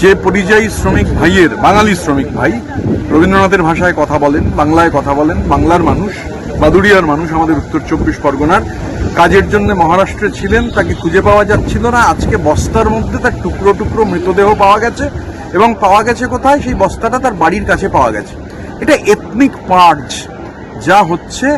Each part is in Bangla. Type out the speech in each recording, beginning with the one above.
যে পরিযায়ী শ্রমিক ভাইয়ের, বাঙালি শ্রমিক ভাই, রবীন্দ্রনাথের ভাষায় কথা বলেন, বাংলায় কথা বলেন, বাংলার মানুষ, বাদুড়িয়ার মানুষ আমাদের উত্তর চব্বিশ পরগনার কাজের জন্য মহারাষ্ট্রে ছিলেন, তাকে খুঁজে পাওয়া যাচ্ছিল না। আজকে বস্তার মধ্যে তার টুকরো টুকরো মৃতদেহ পাওয়া গেছে এবং পাওয়া গেছে কোথায়? সেই বস্তাটা তার বাড়ির কাছে পাওয়া গেছে। এটা এথনিক পার্জ যা হচ্ছে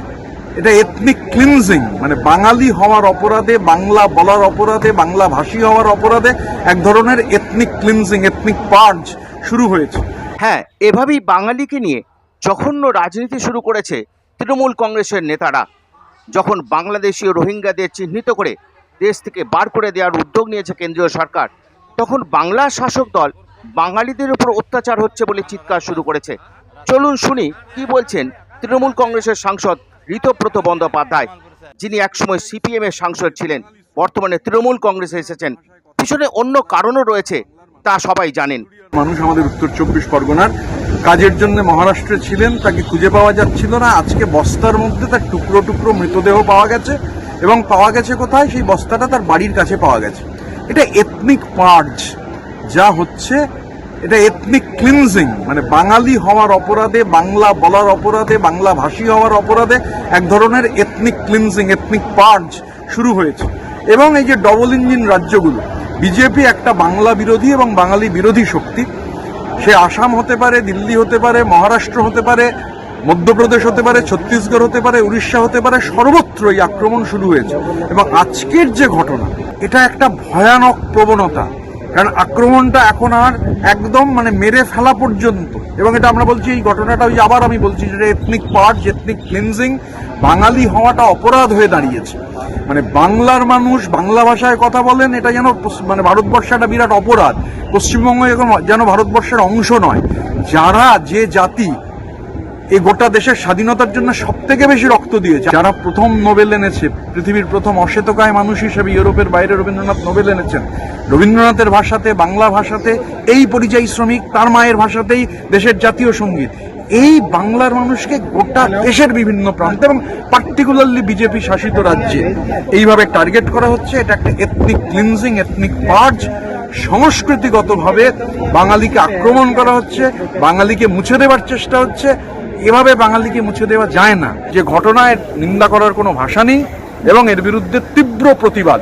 এটা এথনিক ক্লিনজিং মানে বাঙালি হওয়ার অপরাধে, বাংলা বলার অপরাধে, বাংলা ভাষী হওয়ার অপরাধে এক ধরনের এথনিক ক্লিনজিং এথনিক পার্জ শুরু হয়েছে। হ্যাঁ এভাবেই বাঙালিকে নিয়ে জঘন্য রাজনীতি শুরু করেছে তৃণমূল কংগ্রেসের নেতারা। যখন বাংলাদেশীয় রোহিঙ্গাদের চিহ্নিত করে দেশ থেকে বার করে দেওয়ার উদ্যোগ নিয়েছে কেন্দ্রীয় সরকার, তখন বাংলা শাসক দল বাঙালিদের উপর অত্যাচার হচ্ছে বলে চিৎকার শুরু করেছে। চলুন শুনি কি বলছেন তৃণমূল কংগ্রেসের সাংসদ ঋতব্রত বন্দ্যোপাধ্যায়, যিনি একসময় সিপিএম এর সাংসদ ছিলেন, বর্তমানে তৃণমূল কংগ্রেসে এসেছেন। পিছনে অন্য কারণও রয়েছে, তা সবাই জানেন। মানুষ আমাদের উত্তর চব্বিশ পরগনার, কাজের জন্য মহারাষ্ট্রে ছিলেন, তাকে খুঁজে পাওয়া যাচ্ছিল না। আজকে বস্তার মধ্যে তার টুকরো টুকরো মৃতদেহ পাওয়া গেছে, এবং পাওয়া গেছে কোথায়? সেই বস্তাটা তার বাড়ির কাছে পাওয়া গেছে। এটা এথনিক পার্জ যা হচ্ছে এটা এথনিক ক্লিনজিং মানে বাঙালি হওয়ার অপরাধে, বাংলা বলার অপরাধে, বাংলা ভাষী হওয়ার অপরাধে এক ধরনের এথনিক ক্লিনজিং এথনিক পার্জ শুরু হয়েছে। এবং এই যে ডবল ইঞ্জিন রাজ্যগুলো বিজেপি একটা বাংলা বিরোধী এবং বাঙালি বিরোধী শক্তি। সে আসাম হতে পারে, দিল্লি হতে পারে, মহারাষ্ট্র হতে পারে, মধ্যপ্রদেশ হতে পারে, ছত্তিশগড় হতে পারে, উড়িষ্যা হতে পারে, সর্বত্র এই আক্রমণ শুরু হয়েছে। এবং আজকের যে ঘটনা, এটা একটা ভয়ানক প্রবণতা। কারণ আক্রমণটা এখন আর একদম মানে মেরে ফেলা পর্যন্ত। এবং এটা আমরা বলছি, এই ঘটনাটা ওই আবার আমি বলছি যেটা ethnic part ethnic cleansing Bengali হওয়াটা অপরাধ হয়ে দাঁড়িয়েছে। মানে বাংলার মানুষ বাংলা ভাষায় কথা বলেন, এটা যেন মানে ভারতবর্ষে একটা বিরাট অপরাধ। পশ্চিমবঙ্গ এখন যেন ভারতবর্ষের অংশ নয়। যারা যে জাতি এই গোটা দেশের স্বাধীনতার জন্য সব থেকে বেশি রক্ত দিয়েছে। যারা প্রথম নোবেল এনেছে, পৃথিবীর প্রথম অশ্বেতকায় মানুষ হিসেবে ইউরোপের বাইরে রবীন্দ্রনাথ নোবেল এনেছেন। রবীন্দ্রনাথের ভাষাতে, বাংলা ভাষাতে, এই পরিযায়ী শ্রমিক, তার মায়ের ভাষাতেই দেশের জাতীয় সংগীত। এই বাংলার মানুষকে গোটা দেশের বিভিন্ন প্রান্তে এবং পার্টিকুলারলি বিজেপি শাসিত রাজ্যে। এইভাবে টার্গেট করা হচ্ছে, এটা একটা এথনিক ক্লিনজিং এথনিক পার্জ সংস্কৃতিগতভাবে বাঙালিকে আক্রমণ করা হচ্ছে, বাঙালিকে মুছে দেওয়ার চেষ্টা হচ্ছে। এভাবে বাঙালিকে মুছে দেওয়া যায় না। যে ঘটনায় নিন্দা করার কোনো ভাষা নেই এবং এর বিরুদ্ধে তীব্র প্রতিবাদ।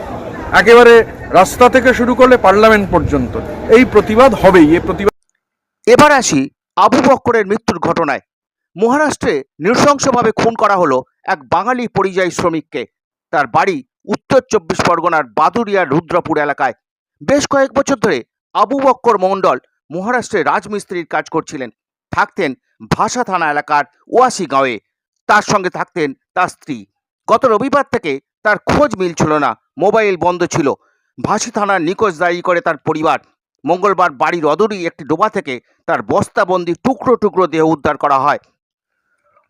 একেবারে রাস্তা থেকে শুরু করলে পার্লামেন্ট পর্যন্ত। এই প্রতিবাদ হবেই। এ প্রতিবাদ এবার আসি আবু বক্করের মৃত্যুর ঘটনায়। মহারাষ্ট্রে নৃশংসভাবে খুন করা হলো এক বাঙালি পরিযায়ী শ্রমিককে। তার বাড়ি উত্তর চব্বিশ পরগনার বাদুরিয়ার রুদ্রপুর এলাকায়। বেশ কয়েক বছর ধরে আবু বক্কর মণ্ডল মহারাষ্ট্রে রাজমিস্ত্রির কাজ করছিলেন। থাকতেন ভাষা থানা এলাকার ওয়াসি গাঁয়ে তার সঙ্গে থাকতেন তার স্ত্রী। গত রবিবার থেকে তার খোঁজ মিলছিল না, মোবাইল বন্ধ ছিল। ভাসি থানার নিখোঁজ দায়ী করে তার পরিবার। মঙ্গলবার বাড়ির অদূরেই একটি ডোবা থেকে তার বস্তাবন্দি টুকরো টুকরো দেহ উদ্ধার করা হয়।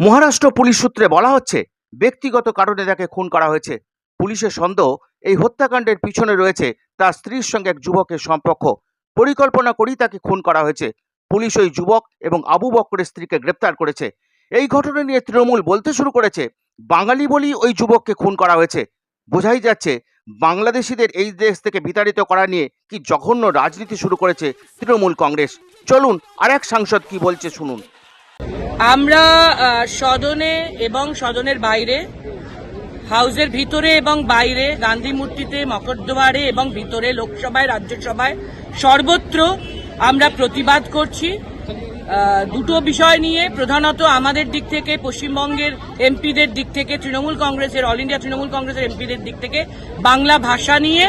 মহারাষ্ট্র পুলিশ সূত্রে বলা হচ্ছে, ব্যক্তিগত কারণে তাকে খুন করা হয়েছে। পুলিশের সন্দেহ এই হত্যাকাণ্ডের পিছনে রয়েছে তার স্ত্রীর সঙ্গে এক যুবকের সম্পর্ক। পরিকল্পনা করেই তাকে খুন করা হয়েছে। পুলিশ ওই যুবক এবং আবু বক্করের স্ত্রীকে গ্রেপ্তার করেছে। এই ঘটনা নিয়ে তৃণমূল বলতে শুরু করেছে, বাঙালি বলেই ওই যুবককে খুন করা হয়েছে। বোঝাই যাচ্ছে, বাংলাদেশিদের এই দেশ থেকে বিতাড়িত করা নিয়ে কি জঘন্য রাজনীতি শুরু করেছে তৃণমূল কংগ্রেস। চলুন আর এক সাংসদ কি বলছে শুনুন। আমরা সদনে এবং সদনের বাইরে হাউসের ভিতরে এবং বাইরে, গান্ধী মূর্তিতে মকরদ্বারে এবং ভিতরে লোকসভায়, রাজ্যসভায় সর্বত্র আমরা প্রতিবাদ করছি। দুটো বিষয় নিয়ে প্রধানত আমাদের দিক থেকে, পশ্চিমবঙ্গের এমপিদের দিক থেকে, তৃণমূল কংগ্রেসের অল ইন্ডিয়া তৃণমূল কংগ্রেসের এমপিদের দিক থেকে বাংলা ভাষা নিয়ে,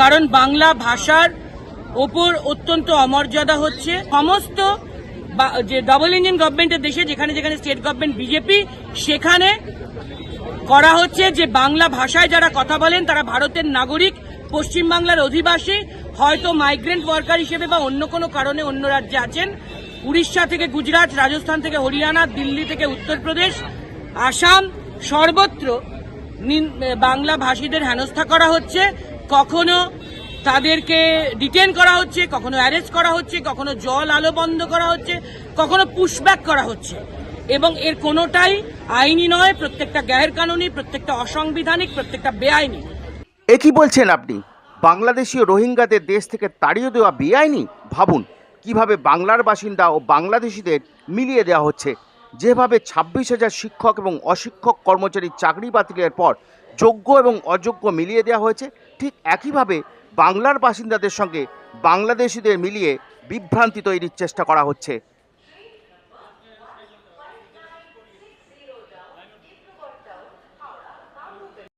কারণ বাংলা ভাষার ওপর অত্যন্ত অমর্যাদা হচ্ছে। সমস্ত যে ডবল ইঞ্জিন গভর্নমেন্টের দেশে, যেখানে যেখানে স্টেট গভর্নমেন্ট বিজেপি সেখানে করা হচ্ছে যে বাংলা ভাষায় যারা কথা বলেন, তারা ভারতের নাগরিক, পশ্চিমবাংলার অধিবাসী, হয়তো মাইগ্রেন্ট ওয়ার্কার হিসেবে বা অন্য কোনো কারণে অন্য রাজ্যে আছেন। উড়িষ্যা থেকে গুজরাট, রাজস্থান থেকে হরিয়ানা, দিল্লি থেকে উত্তরপ্রদেশ, আসাম, সর্বত্র বাংলা ভাষীদের হেনস্থা করা হচ্ছে। কখনো তাদেরকে ডিটেন করা হচ্ছে, কখনো অ্যারেস্ট করা হচ্ছে, কখনো জল আলো বন্ধ করা হচ্ছে, কখনো পুশব্যাক করা হচ্ছে। এবং এর কোনোটাই আইনি নয়, প্রত্যেকটা গ্যার কানুনি, প্রত্যেকটা অসাংবিধানিক, প্রত্যেকটা বেআইনি। এ কি বলছেন আপনি? বাংলাদেশীয় রোহিঙ্গাদের দেশ থেকে তাড়িয়ে দেওয়া বেআইনি? ভাবুন, কীভাবে বাংলার বাসিন্দা ও বাংলাদেশিদের মিলিয়ে দেওয়া হচ্ছে? যেভাবে ছাব্বিশ হাজার শিক্ষক এবং অশিক্ষক কর্মচারীর চাকরি বাতিলের পর যোগ্য এবং অযোগ্য মিলিয়ে দেওয়া হয়েছে, ঠিক একইভাবে বাংলার বাসিন্দাদের সঙ্গে বাংলাদেশিদের মিলিয়ে বিভ্রান্তি তৈরির চেষ্টা করা হচ্ছে।